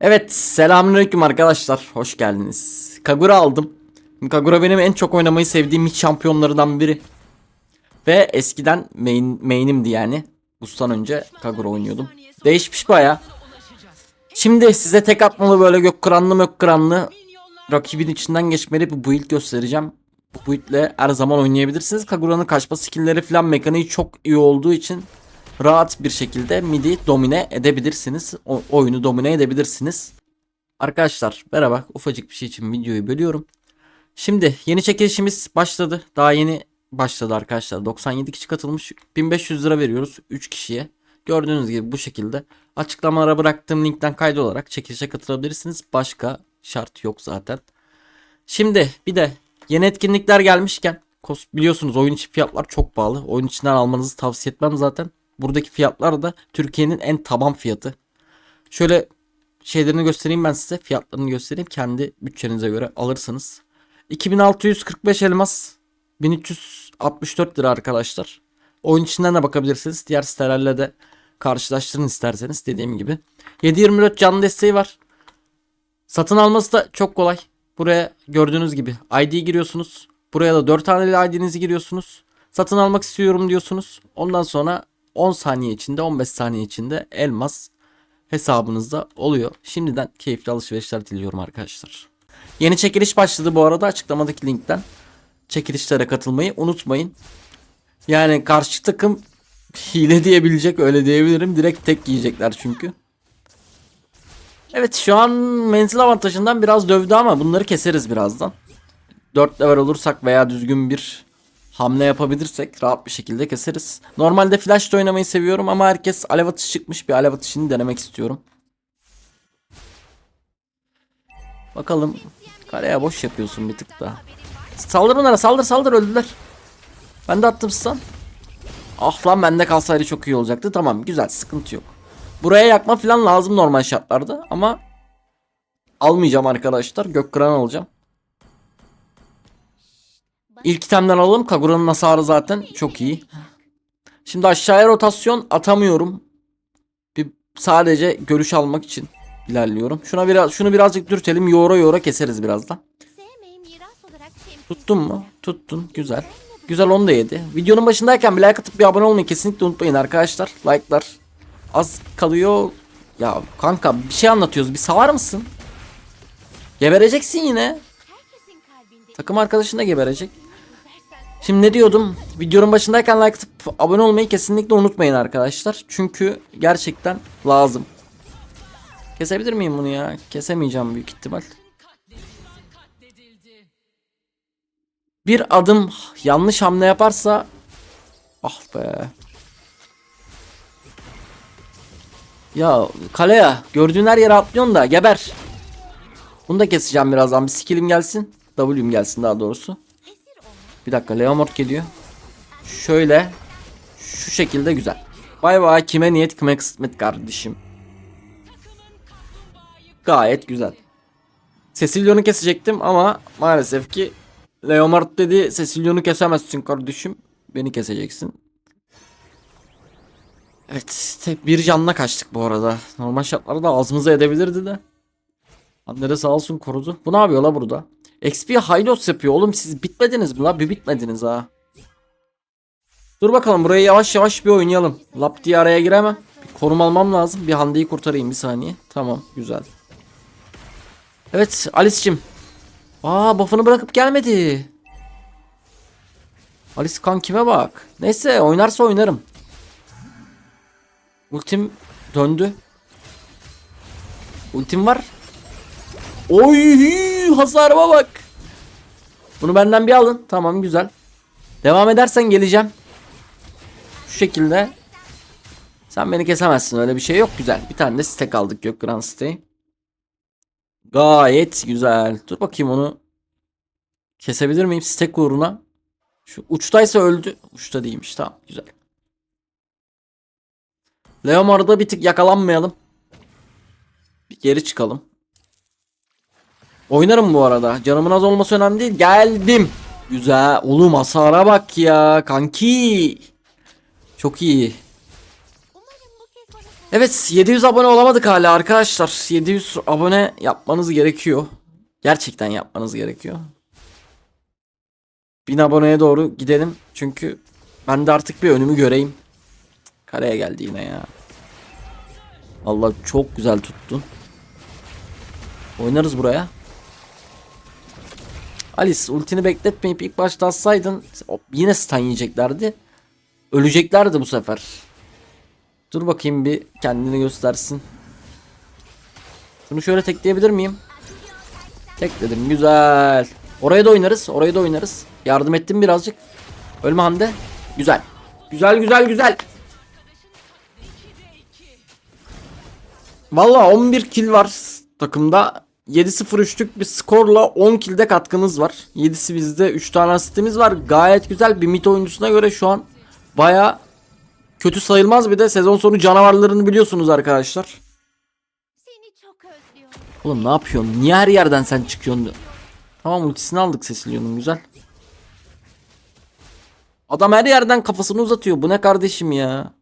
Evet selamünaleyküm arkadaşlar hoş geldiniz. Kagura aldım. Kagura benim en çok oynamayı sevdiğim hiç şampiyonlarından biri. Ve eskiden main, main'imdi yani. Bustan önce Kagura oynuyordum. Değişmiş baya. Şimdi size tek atmalı böyle gök kıranlı mök kıranlı rakibin içinden geçmeli bir build göstereceğim. Bu buildle her zaman oynayabilirsiniz. Kagura'nın kaçma skillleri falan mekaniği çok iyi olduğu için rahat bir şekilde midi domine edebilirsiniz. O, oyunu domine edebilirsiniz. Arkadaşlar merhaba ufacık bir şey için videoyu bölüyorum. Şimdi yeni çekilişimiz başladı. Daha yeni başladı arkadaşlar. 97 kişi katılmış. 1500 lira veriyoruz 3 kişiye. Gördüğünüz gibi bu şekilde. Açıklamalara bıraktığım linkten kaydı olarak çekilişe katılabilirsiniz. Başka şart yok zaten. Şimdi bir de yeni etkinlikler gelmişken biliyorsunuz oyun içi fiyatlar çok pahalı. Oyun içinden almanızı tavsiye etmem zaten. Buradaki fiyatlar da Türkiye'nin en taban fiyatı. Şöyle şeylerini göstereyim ben size. Fiyatlarını göstereyim. Kendi bütçenize göre alırsınız. 2645 elmas 1364 lira arkadaşlar. Oyun içinden de bakabilirsiniz. Diğer sitelerle de karşılaştırın isterseniz dediğim gibi. 724 canlı desteği var. Satın alması da çok kolay. Buraya gördüğünüz gibi ID giriyorsunuz. Buraya da 4 tane ID'nizi giriyorsunuz. Satın almak istiyorum diyorsunuz. Ondan sonra 10 saniye içinde 15 saniye içinde elmas hesabınızda oluyor. Şimdiden keyifli alışverişler diliyorum arkadaşlar. Yeni çekiliş başladı bu arada açıklamadaki linkten. Çekilişlere katılmayı unutmayın. Yani karşı takım hile diyebilecek öyle diyebilirim. Direkt tek yiyecekler çünkü. Evet şu an menzil avantajından biraz dövdü ama bunları keseriz birazdan. 4 level olursak veya düzgün bir hamle yapabilirsek rahat bir şekilde keseriz. Normalde flash oynamayı seviyorum ama herkes alev atışı çıkmış bir alev atışını denemek istiyorum. Bakalım. Kaleye boş yapıyorsun bir tık daha. Saldır onlara saldır saldır öldüler. Ben de attım stun. Ah lan bende kalsaydı çok iyi olacaktı. Tamam güzel sıkıntı yok. Buraya yakma falan lazım normal şartlarda ama almayacağım arkadaşlar. Gökkıran alacağım. İlk itemden alalım. Kagura'nın hasarı zaten çok iyi. Şimdi aşağıya rotasyon atamıyorum. Bir sadece görüş almak için ilerliyorum. Şuna biraz şunu birazcık dürtelim. Yoğura yoğura keseriz birazdan. Temsil Tuttun mu? Tuttun. Güzel. Güzel onu da yedi. Videonun başındayken bir like atıp bir abone olmayı kesinlikle unutmayın arkadaşlar. Like'lar az kalıyor. Ya kanka bir şey anlatıyoruz. Bir savar mısın? Gebereceksin yine. Takım arkadaşın da geberecek. Şimdi ne diyordum? Videonun başındayken like atıp abone olmayı kesinlikle unutmayın arkadaşlar. Çünkü gerçekten lazım. Kesebilir miyim bunu ya? Kesemeyeceğim büyük ihtimal. Bir adım yanlış hamle yaparsa ah be. Ya kaleye gördüğün her yere atlıyorsun da geber. Bunu da keseceğim birazdan. Bir skillim gelsin. W'm gelsin daha doğrusu. Bir dakika Leomord geliyor. Şöyle. Şu şekilde güzel. Bay bay kime niyet kime kısmet kardeşim. Gayet güzel. Cecilion'u kesecektim ama maalesef ki Leomord dedi Cecilion'u kesemezsin kardeşim. Beni keseceksin. Evet tek bir canla kaçtık bu arada. Normal şartlarda ağzımıza edebilirdi de. Andere sağ olsun korudu. Bu ne yapıyor la burada? XP Hylos yapıyor oğlum siz bitmediniz mi la? Bir bitmediniz ha. Dur bakalım burayı yavaş yavaş bir oynayalım. Lap diye araya giremem. Bir konum almam lazım. Bir Hande'yi kurtarayım bir saniye. Tamam güzel. Evet Alice'cim. Aa buff'ını bırakıp gelmedi. Alice kan kime bak. Neyse oynarsa oynarım. Ultim döndü. Ultim var. Oy hasarıma bak. Bunu benden bir alın. Tamam güzel. Devam edersen geleceğim. Şu şekilde. Sen beni kesemezsin öyle bir şey yok güzel. Bir tane de stack aldık Grand Stay. Gayet güzel. Dur bakayım onu. Kesebilir miyim stack uğruna? Şu uçtaysa öldü. Uçta değilmiş tamam güzel. Leomard'a bir tık yakalanmayalım. Bir geri çıkalım. Oynarım bu arada. Canımın az olması önemli değil. Geldim. Güzel. Oğlum hasara bak ya. Kanki. Çok iyi. Evet 700 abone olamadık hala arkadaşlar. 700 abone yapmanız gerekiyor. Gerçekten yapmanız gerekiyor. 1000 aboneye doğru gidelim. Çünkü ben de artık bir önümü göreyim. Kareye geldi yine ya. Allah çok güzel tuttun. Oynarız buraya. Alice ultini bekletmeyip ilk başta atsaydın yine stun yiyeceklerdi. Öleceklerdi bu sefer. Dur bakayım bir kendini göstersin. Şunu şöyle tekleyebilir miyim? Tekledim güzel. Oraya da oynarız oraya da oynarız. Yardım ettim birazcık. Ölme Hande. Güzel. Güzel güzel güzel. Valla 11 kill var takımda. 7-0-3'lük bir skorla 10 kill'de katkımız var. 7'si bizde 3 tane asistimiz var. Gayet güzel bir mid oyuncusuna göre şu an baya kötü sayılmaz bir de sezon sonu canavarlarını biliyorsunuz arkadaşlar. Oğlum ne yapıyorsun? Niye her yerden sen çıkıyorsun? Tamam ultisini aldık Cecilion'un güzel. Adam her yerden kafasını uzatıyor. Bu ne kardeşim ya?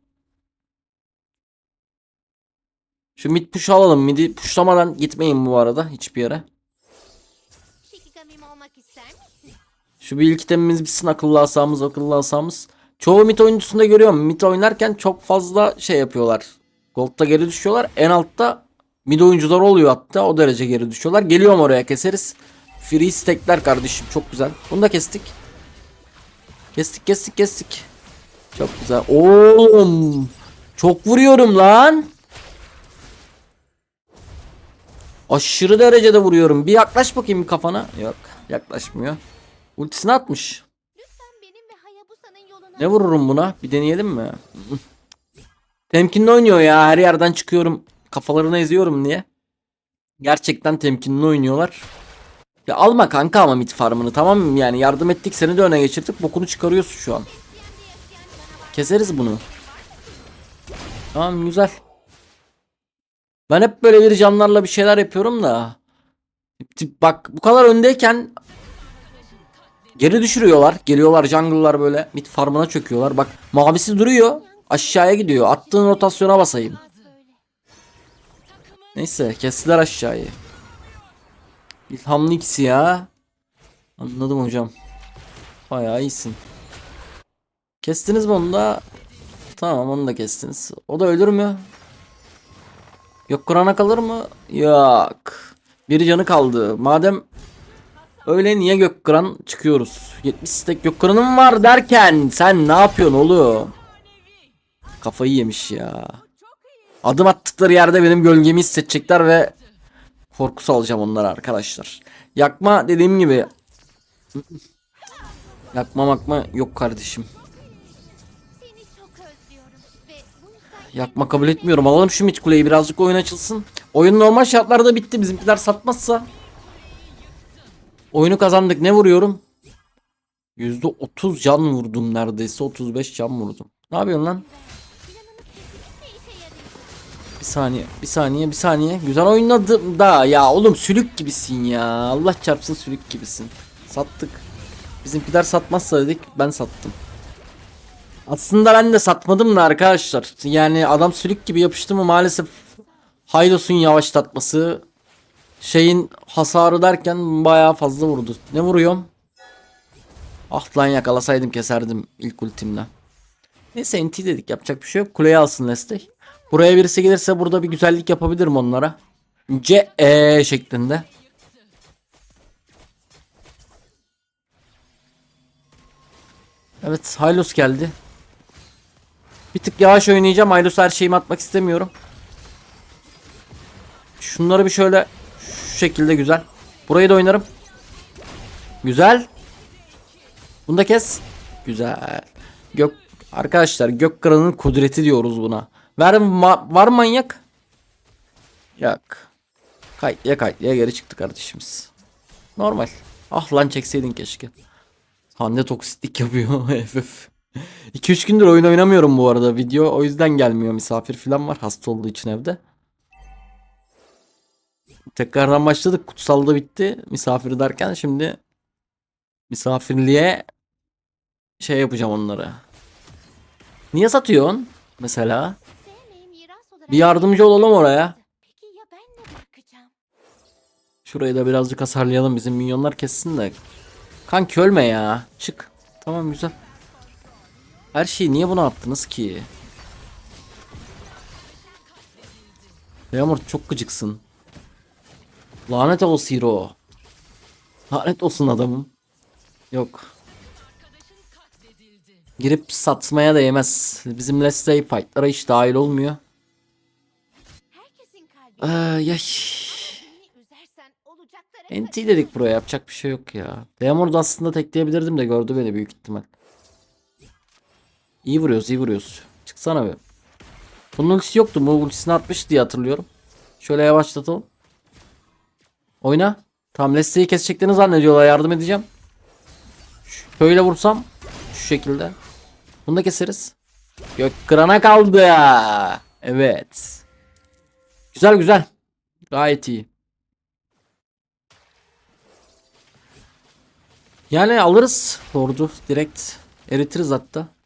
Şu mid push alalım. Mid'i pushlamadan gitmeyin bu arada hiçbir yere. Şu bir ilk itemimiz bitsin akıllı asamız akıllı asamız. Çoğu mid oyuncusunda görüyorum. Mid oynarken çok fazla şey yapıyorlar. Gold'da geri düşüyorlar. En altta mid oyuncular oluyor hatta. O derece geri düşüyorlar. Geliyorum oraya keseriz. Free stackler kardeşim çok güzel. Bunu da kestik. Kestik kestik kestik. Çok güzel. Oğlum. Çok vuruyorum lan. Aşırı derecede vuruyorum. Bir yaklaş bakayım kafana. Yok yaklaşmıyor. Ultisini atmış. Ne vururum buna? Bir deneyelim mi? temkinli oynuyor ya. Her yerden çıkıyorum. Kafalarını eziyorum diye. Gerçekten temkinli oynuyorlar. Ya alma kanka ama mid farmını tamam mı? Yani yardım ettik seni de öne geçirdik. Bokunu çıkarıyorsun şu an. Keseriz bunu. Tamam güzel. Ben hep böyle bir canlarla bir şeyler yapıyorum da. Bak bu kadar öndeyken Geri düşürüyorlar. Geliyorlar jungle'lar böyle mid farmına çöküyorlar. Bak mavisi duruyor. Aşağıya gidiyor. Attığın rotasyona basayım. Neyse kestiler aşağıyı. İlhamlı ikisi ya. Anladım hocam. Bayağı iyisin. Kestiniz mi onu da? Tamam onu da kestiniz. O da ölür mü? Yok Kur'an'a kalır mı? Yok. Bir canı kaldı. Madem öyle niye Gökkıran çıkıyoruz? 70 stack Gökkıran'ım var derken sen ne yapıyorsun oğlum? Kafayı yemiş ya. Adım attıkları yerde benim gölgemi hissedecekler ve korkusu alacağım onlara arkadaşlar. Yakma dediğim gibi. Yakma makma yok kardeşim. Yakma kabul etmiyorum. Alalım şu mid kuleyi birazcık oyun açılsın. Oyun normal şartlarda bitti. Bizimkiler satmazsa. Oyunu kazandık. Ne vuruyorum? %30 can vurdum neredeyse. 35 can vurdum. Ne yapıyorsun lan? Bir saniye, bir saniye, bir saniye. Güzel oynadım da ya oğlum sülük gibisin ya. Allah çarpsın sülük gibisin. Sattık. Bizimkiler satmazsa dedik ben sattım. Aslında ben de satmadım da arkadaşlar. Yani adam sülük gibi yapıştı mı maalesef Haydos'un yavaşlatması şeyin hasarı derken bayağı fazla vurdu. Ne vuruyorum? Ah lan yakalasaydım keserdim ilk ultimle. Neyse NT dedik yapacak bir şey yok. Kuleyi alsın Leslie. Buraya birisi gelirse burada bir güzellik yapabilirim onlara. C E şeklinde. Evet Hylos geldi. Bir tık yavaş oynayacağım. Hylos her şeyimi atmak istemiyorum. Şunları bir şöyle şu şekilde güzel. Burayı da oynarım. Güzel. Bunu da kes. Güzel. Gök arkadaşlar gök kralının kudreti diyoruz buna. Ver ma- var manyak? Yok. Kayıtlıya kayıtlıya geri çıktı kardeşimiz. Normal. Ah lan çekseydin keşke. Hande toksitlik yapıyor. 2-3 gündür oyun oynamıyorum bu arada video. O yüzden gelmiyor misafir falan var hasta olduğu için evde. Tekrardan başladık. Kutsal da bitti. Misafir derken şimdi misafirliğe şey yapacağım onlara. Niye satıyorsun? Mesela. Bir yardımcı olalım oraya. Şurayı da birazcık hasarlayalım bizim minyonlar kessin de. Kanki ölme ya. Çık. Tamam güzel. Her şeyi niye buna attınız ki? Yağmur çok gıcıksın. Lanet olsun hero. Lanet olsun adamım. Yok. Girip satmaya değmez. Bizim Let's Play fightlara hiç dahil olmuyor. Herkesin kalbi. Ay ay. Beni üzersen olacaklara NT dedik buraya yapacak bir şey yok ya. Deamord aslında tekleyebilirdim de gördü beni büyük ihtimal. İyi vuruyoruz iyi vuruyoruz. Çıksana be. Bunun ultisi yoktu. Bu ultisini atmış diye hatırlıyorum. Şöyle yavaşlatalım. Oyna. Tamam Leslie'yi keseceklerini zannediyorlar. Yardım edeceğim. Şöyle vursam. Şu şekilde. Bunu da keseriz. Gök kırana kaldı. Evet. Güzel güzel. Gayet iyi. Yani alırız Lord'u direkt eritiriz hatta.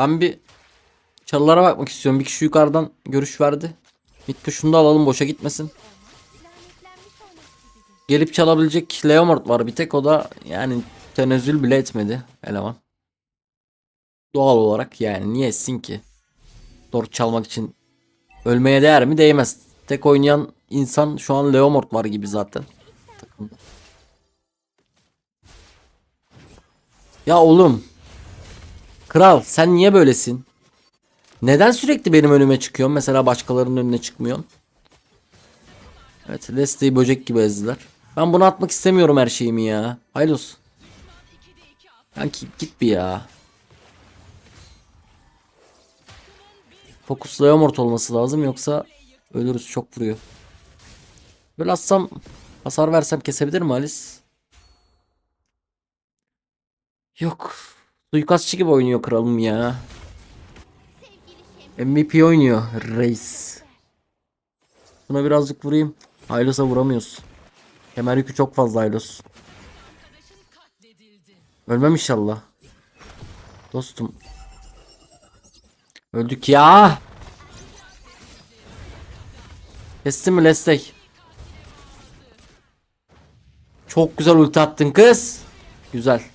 Ben bir çalılara bakmak istiyorum. Bir kişi yukarıdan görüş verdi. Mid tuşunu da alalım boşa gitmesin. Gelip çalabilecek Leomord var bir tek o da yani tenezzül bile etmedi eleman. Doğal olarak yani niye etsin ki? Lord çalmak için ölmeye değer mi? Değmez. Tek oynayan insan şu an Leomord var gibi zaten. Ya oğlum. Kral sen niye böylesin? Neden sürekli benim önüme çıkıyorsun? Mesela başkalarının önüne çıkmıyorsun. Evet Leslie'yi böcek gibi ezdiler. Ben bunu atmak istemiyorum her şeyimi ya. Haylos. Kanki git bir ya. Fokus Leomort olması lazım yoksa ölürüz çok vuruyor. Böyle atsam hasar versem kesebilir mi Alice? Yok. Suikastçı gibi oynuyor kralım ya. MVP oynuyor reis. Buna birazcık vurayım. Aylos'a vuramıyoruz. Kemer yükü çok fazla Aylos. Ölmem inşallah. Dostum. Öldük ya. Kestin mi Lestek? Çok güzel ulti attın kız. Güzel.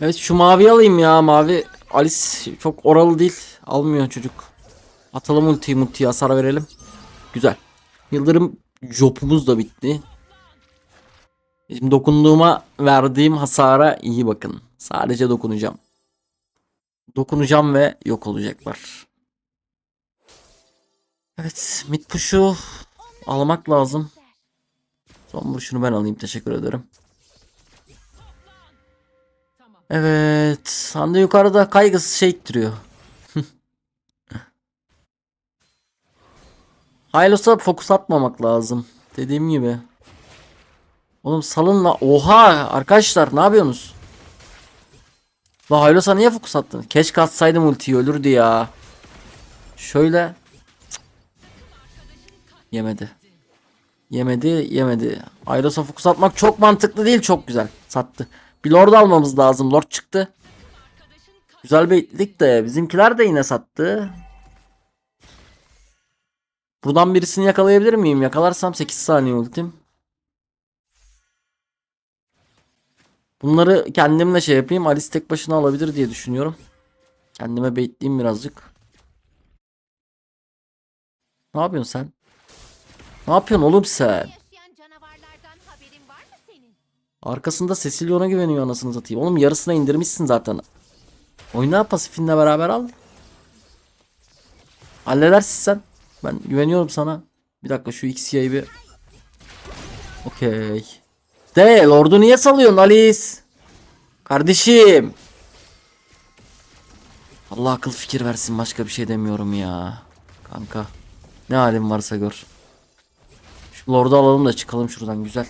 Evet şu mavi alayım ya mavi. Alice çok oralı değil. Almıyor çocuk. Atalım ultiyi multiyi hasar verelim. Güzel. Yıldırım jopumuz da bitti. Şimdi dokunduğuma verdiğim hasara iyi bakın. Sadece dokunacağım. Dokunacağım ve yok olacaklar. Evet mid push'u almak lazım. Son vuruşunu ben alayım teşekkür ederim. Evet Hande yukarıda kaygısız şey ittiriyor. Hylos'a fokus atmamak lazım. Dediğim gibi. Oğlum salın la. Oha arkadaşlar ne yapıyorsunuz? La Hylos'a niye fokus attın? Keşke atsaydım ultiyi ölürdü ya. Şöyle. Cık. Yemedi. Yemedi yemedi. Hylos'a fokus atmak çok mantıklı değil çok güzel. Sattı. Bir lord almamız lazım. Lord çıktı. Güzel bekledik de bizimkiler de yine sattı. Buradan birisini yakalayabilir miyim? Yakalarsam 8 saniye ultim. Bunları kendimle şey yapayım. Alice tek başına alabilir diye düşünüyorum. Kendime baitleyeyim birazcık. Ne yapıyorsun sen? Ne yapıyorsun oğlum sen? Arkasında Cecilia ona güveniyor anasını satayım. Oğlum yarısına indirmişsin zaten. Oyna pasifinle beraber al. Halledersin sen. Ben güveniyorum sana. Bir dakika şu X'yi bir... Okey. De Lord'u niye salıyorsun Alice? Kardeşim. Allah akıl fikir versin başka bir şey demiyorum ya. Kanka. Ne halin varsa gör. Şu Lord'u alalım da çıkalım şuradan güzel.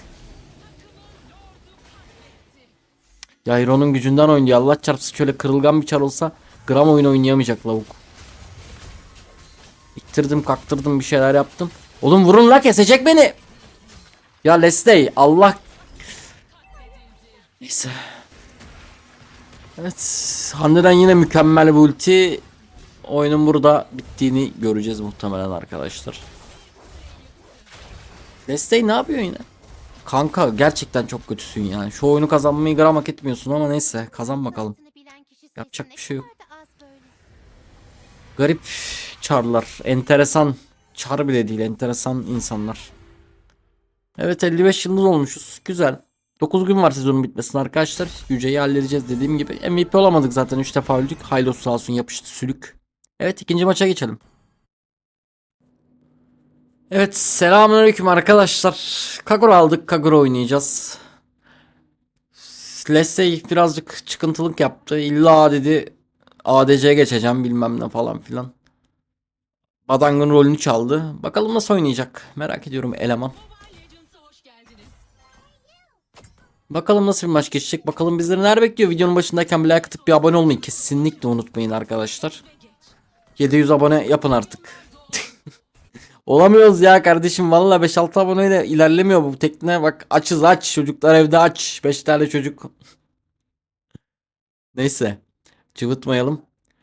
Ya Hero'nun gücünden oynuyor. Allah çarpsın şöyle kırılgan bir çar olsa gram oyun oynayamayacak lavuk. İttirdim kaktırdım bir şeyler yaptım. Oğlum vurun la kesecek beni. Ya Leslie Allah. Neyse. Evet. Hande'den yine mükemmel bir ulti. oyunun burada bittiğini göreceğiz muhtemelen arkadaşlar. Desteği ne yapıyor yine? Kanka gerçekten çok kötüsün yani. Şu oyunu kazanmayı gram hak etmiyorsun ama neyse kazan bakalım. Yapacak bir şey yok. Garip çarlar. Enteresan. Çar bile değil. Enteresan insanlar. Evet 55 yıldız olmuşuz. Güzel. 9 gün var sezonun bitmesine arkadaşlar. Yüce'yi halledeceğiz dediğim gibi. MVP olamadık zaten 3 defa öldük. Haylos sağ olsun yapıştı sülük. Evet ikinci maça geçelim. Evet selamünaleyküm arkadaşlar. Kagura aldık. Kagura oynayacağız. Leslie birazcık çıkıntılık yaptı. İlla dedi ADC'ye geçeceğim bilmem ne falan filan. Badang'ın rolünü çaldı. Bakalım nasıl oynayacak. Merak ediyorum eleman. Bakalım nasıl bir maç geçecek. Bakalım bizleri neler bekliyor. Videonun başındayken bir like atıp bir abone olmayı kesinlikle unutmayın arkadaşlar. 700 abone yapın artık. Olamıyoruz ya kardeşim. Valla 5-6 aboneyle ilerlemiyor bu tekne. Bak açız aç. Çocuklar evde aç. 5 tane çocuk. Neyse. Cıvıtmayalım.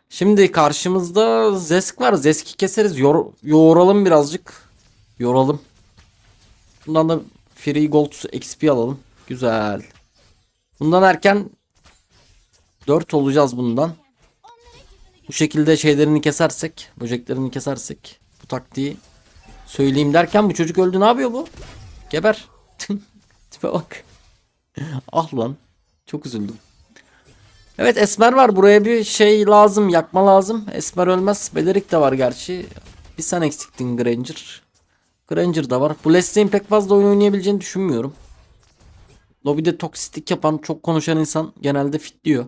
Şimdi karşımızda Zesk var. Zesk'i keseriz. Yor yoğuralım birazcık. Yoralım. Bundan da Free Gold XP alalım. Güzel. Bundan erken 4 olacağız bundan. Bu şekilde şeylerini kesersek, böceklerini kesersek bu taktiği söyleyeyim derken bu çocuk öldü. Ne yapıyor bu? Geber. Tipe bak. ah lan. Çok üzüldüm. Evet Esmer var. Buraya bir şey lazım. Yakma lazım. Esmer ölmez. Belerik de var gerçi. Bir sen eksiktin Granger. Granger da var. Bu Leslie'nin pek fazla oyun oynayabileceğini düşünmüyorum. Lobide toksistik yapan, çok konuşan insan genelde fitliyor.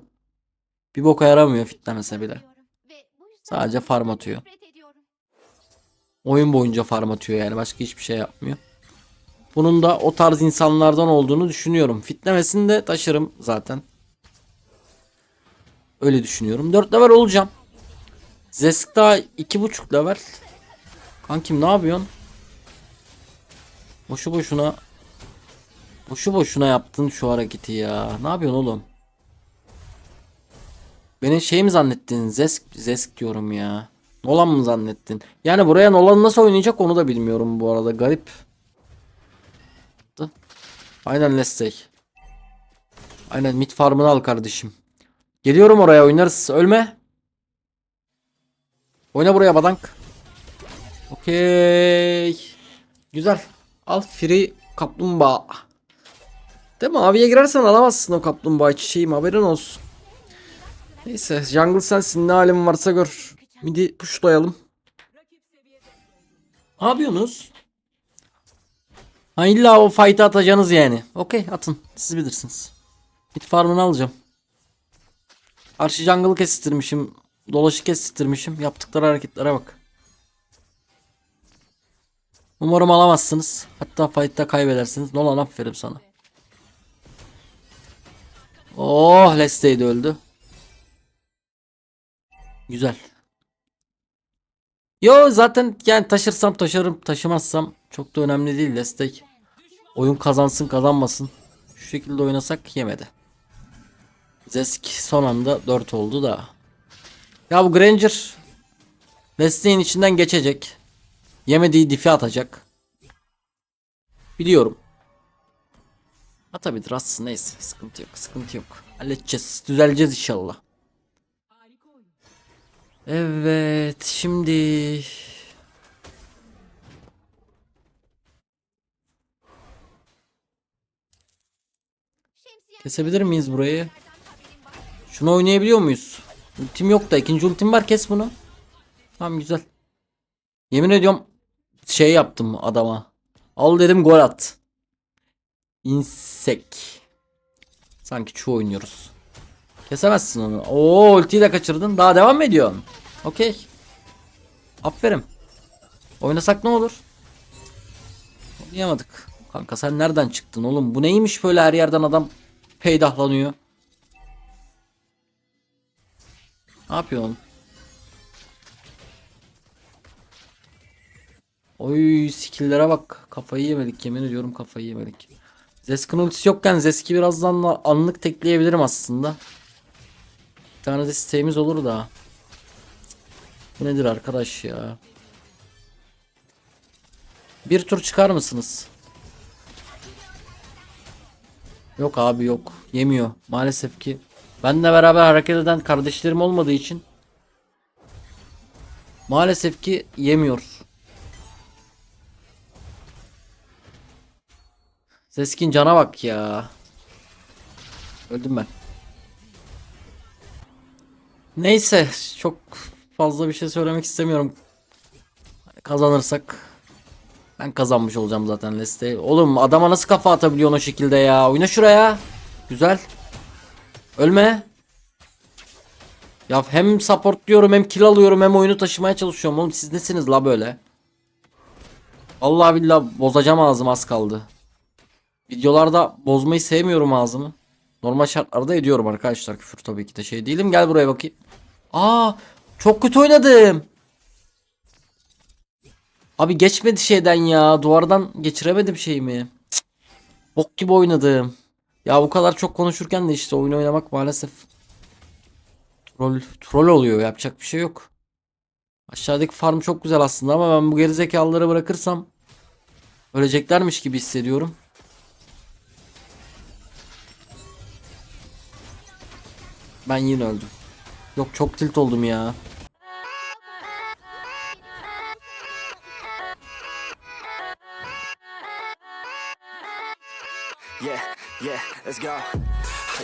Bir boka yaramıyor fitlemese bile. Sadece farm atıyor. Oyun boyunca farm atıyor yani. Başka hiçbir şey yapmıyor. Bunun da o tarz insanlardan olduğunu düşünüyorum. Fitlemesini de taşırım zaten. Öyle düşünüyorum. 4 level olacağım. Zesk daha 2.5 level. Kankim ne yapıyorsun? Boşu boşuna Boşu boşuna yaptın şu hareketi ya. Ne yapıyorsun oğlum? Beni şey mi zannettin? Zesk, Zesk diyorum ya. Nolan mı zannettin? Yani buraya Nolan nasıl oynayacak onu da bilmiyorum bu arada. Garip. Aynen Lestey. Aynen mid farmını al kardeşim. Geliyorum oraya oynarız. Ölme. Oyna buraya badank. Okey. Güzel. Al free kaplumbağa. Değil mi? Abiye girersen alamazsın o kaplumbağa çiçeğim haberin olsun. Neyse jungle sensin ne halin varsa gör. Midi pushlayalım. Ne yapıyorsunuz? Ha illa o fight'ı atacaksınız yani. Okey atın. Siz bilirsiniz. Mid farmını alacağım. Karşı jungle'ı kestirmişim. Dolaşı kestirmişim. Yaptıkları hareketlere bak. Umarım alamazsınız. Hatta fight'ta kaybedersiniz. Nolan aferin sana. Oh Lestey de öldü. Güzel. Yo zaten yani taşırsam taşırım taşımazsam çok da önemli değil destek. Oyun kazansın kazanmasın. Şu şekilde oynasak yemedi. Zesk son anda 4 oldu da. Ya bu Granger Leslie'nin içinden geçecek. Yemediği difi atacak. Biliyorum. Atabilir atsın neyse sıkıntı yok sıkıntı yok. Halledeceğiz düzeleceğiz inşallah. Evet şimdi kesebilir miyiz burayı? Şunu oynayabiliyor muyuz? Ultim yok da ikinci ultim var kes bunu. Tamam güzel. Yemin ediyorum şey yaptım adama. Al dedim gol at. İnsek. Sanki çuğ oynuyoruz. Kesemezsin onu. Oo ultiyi de kaçırdın. Daha devam mı ediyorsun? Okey. Aferin. Oynasak ne olur? Oynayamadık. Kanka sen nereden çıktın oğlum? Bu neymiş böyle her yerden adam peydahlanıyor. Ne yapıyorsun? Oy skill'lere bak. Kafayı yemedik yemin ediyorum kafayı yemedik. Zesk'in ultisi yokken Zesk'i birazdan da anlık tekleyebilirim aslında. Bir tane de isteğimiz olur da. Bu nedir arkadaş ya? Bir tur çıkar mısınız? Yok abi yok. Yemiyor. Maalesef ki. Benle beraber hareket eden kardeşlerim olmadığı için maalesef ki yemiyor. Seskin cana bak ya. Öldüm ben. Neyse çok fazla bir şey söylemek istemiyorum. Kazanırsak ben kazanmış olacağım zaten Leste. Oğlum adama nasıl kafa atabiliyorsun o şekilde ya? Oyna şuraya. Güzel. Ölme. Ya hem support diyorum hem kill alıyorum hem oyunu taşımaya çalışıyorum oğlum siz nesiniz la böyle? Allah billah bozacağım ağzım az kaldı. Videolarda bozmayı sevmiyorum ağzımı. Normal şartlarda ediyorum arkadaşlar küfür tabii ki de şey değilim. Gel buraya bakayım. Aa çok kötü oynadım. Abi geçmedi şeyden ya. Duvardan geçiremedim şeyimi. Cık. Bok gibi oynadım. Ya bu kadar çok konuşurken de işte oyun oynamak maalesef troll, troll oluyor. Yapacak bir şey yok. Aşağıdaki farm çok güzel aslında ama ben bu gerizekalıları bırakırsam öleceklermiş gibi hissediyorum. Ben yine öldüm. Yok çok tilt oldum ya. Yeah, yeah, let's go.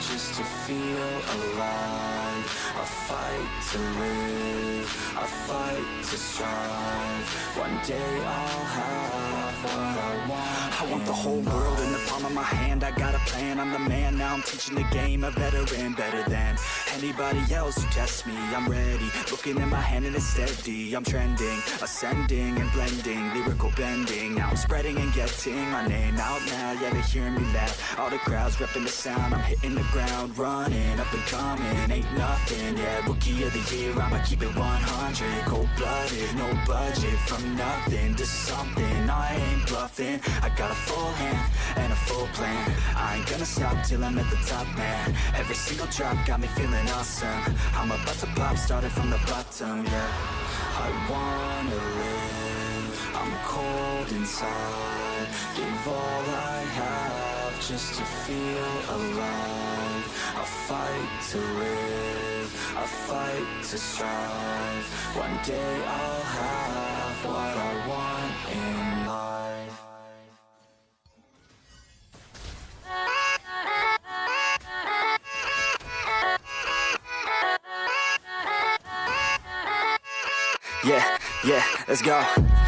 just to feel alive. I fight to live, I fight to strive. One day I'll have what I want. I want the whole world in the palm of my hand. I got a plan, I'm the man. Now I'm teaching the game, a veteran, better than anybody else who tests me. I'm ready, looking at my hand and it's steady. I'm trending, ascending and blending, lyrical bending. Now I'm spreading and getting my name out now. Yeah, they hearing me laugh. All the crowds repping the sound. I'm hitting the ground, running up and coming. Ain't nothing, yeah. Rookie of the year, I'ma keep it 100. Cold blooded, no budget. From nothing to something, I ain't bluffing. I got a full hand and a full plan. I ain't gonna stop till I'm at the top, man. Every single drop got me feeling awesome. I'm about to pop, started from the bottom, yeah. I wanna live, I'm cold inside. Give all I have just to feel alive. I fight to live, I fight to strive. One day I'll have what I want in life. Yeah, yeah, let's go.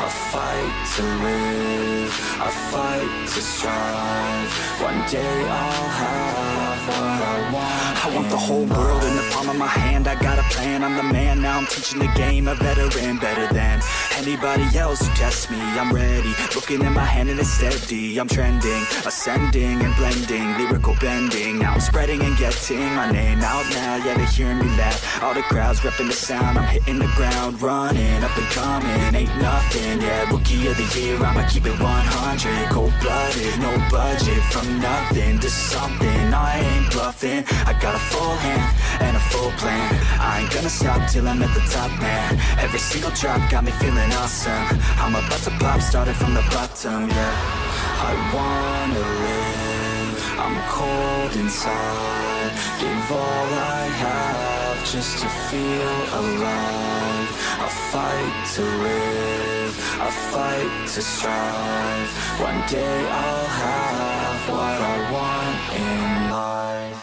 A fight to live, I fight to strive. One day I'll have what I want. I want the whole world in the palm of my hand. I got a plan, I'm the man. Now I'm teaching the game, a veteran, better than anybody else who tests me. I'm ready, looking at my hand and it's steady. I'm trending, ascending and blending, lyrical bending. Now I'm spreading and getting my name out now. Yeah, they hearing me laugh. All the crowds repping the sound. I'm hitting the ground, running up and coming. Ain't nothing, yeah. Rookie of the year, I'ma keep it 100. Cold blooded, no budget. From nothing to something, I ain't bluffing. I got a full hand and a full plan. I ain't gonna stop till I'm at the top, man. Every single drop got me feeling awesome. I'm about to pop, started from the bottom, yeah. I wanna live. I'm cold inside. Give all I have just to feel alive. A fight to live, a fight to strive. One day I'll have what I want in life.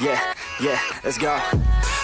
Yeah, yeah, let's go.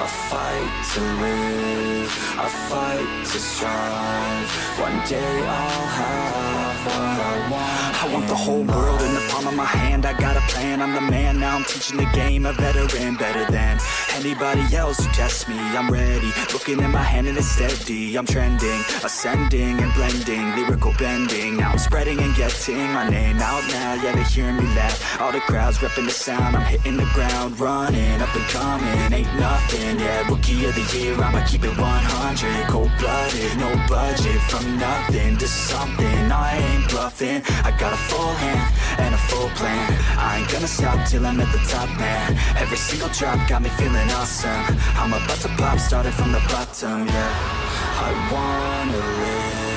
A fight to live, I fight to strive. One day I'll have what I want. I want the whole world in the palm of my hand. I got a plan, I'm the man. Now I'm teaching the game, a veteran, better than anybody else who tests me. I'm ready, looking at my hand and it's steady. I'm trending, ascending and blending, lyrical bending. Now I'm spreading and getting my name out now. Yeah, they hearing me laugh. All the crowds repping the sound. I'm hitting the ground, running up and coming. Ain't nothing, yeah. Rookie of the year, I'ma keep it 100. Cold blooded, no budget. From nothing to something, I ain't bluffing. I got a full hand and a full plan. I ain't gonna stop till I'm at the top, man. Every single drop got me feeling awesome. I'm about to pop, started from the bottom, yeah. I wanna live.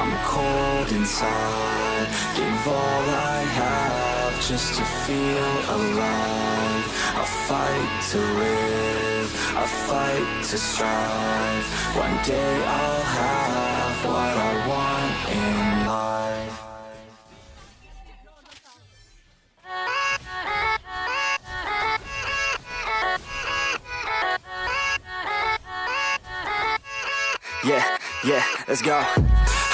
I'm cold inside. Give all I have just to feel alive. A fight to live, a fight to strive. One day I'll have what I want in life. Yeah, yeah, let's go.